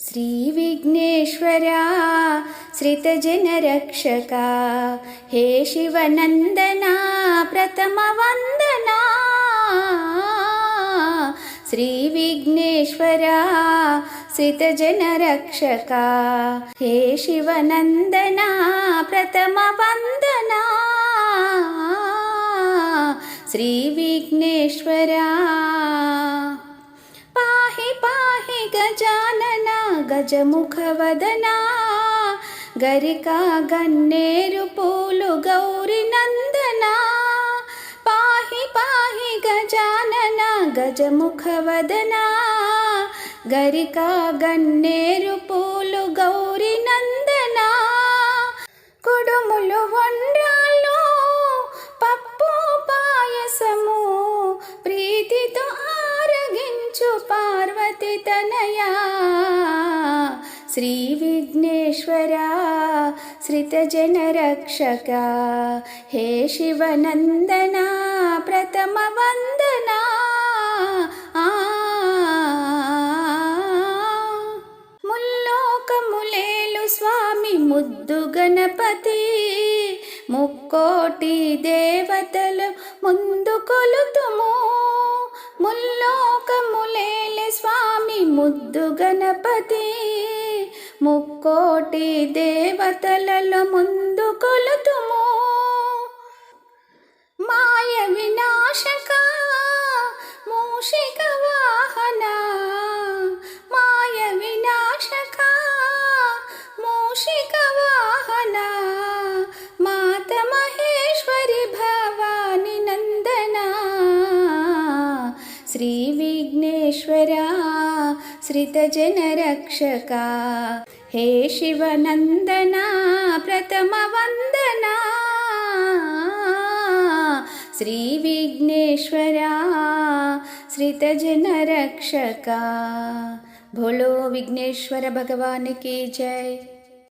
श्रीविघ्नेश्वरा श्रितजनरक्षका हे शिवनन्दना प्रथमवन्दना। श्रीविघ्नेश्वरा श्रितजनरक्षका हे शिवनन्दना प्रथमवन्दना। श्रीविघ्नेश्वरा గజానన గజముఖవదనా. గరికా గన్నేరు పూలు గౌరి నందనా. పాహి పాహి గజానన గజముఖవదనా. గరికా గన్నేరు పూలు గౌరి నందనా. కుడుములు వండ్ర పార్వతి తనయా? శ్రీ విఘ్నేశ్వర శ్రితజన రక్షక హే శివనందన ప్రథమ వందనా. ఆ. ముల్లోకములేలు స్వామి ముద్దు గణపతి. ముక్కోటి దేవతలు ముందు కొలుతుము. ముల్లోకములేలు స్వామి ముద్దు గణపతి ముక్కోటి దేవతలలో ముందు కొలుతుము. మాయ వినాశక మూషిక వాహన మాయ వినాశక మూషిక श्रीविघ्नेश्वरा श्रितजनरक्षका। हे शिवनन्दना प्रथमवन्दना। श्रीविघ्नेश्वरा श्रितजनरक्षका। भोलो विघ्नेश्वर भगवान् की जय।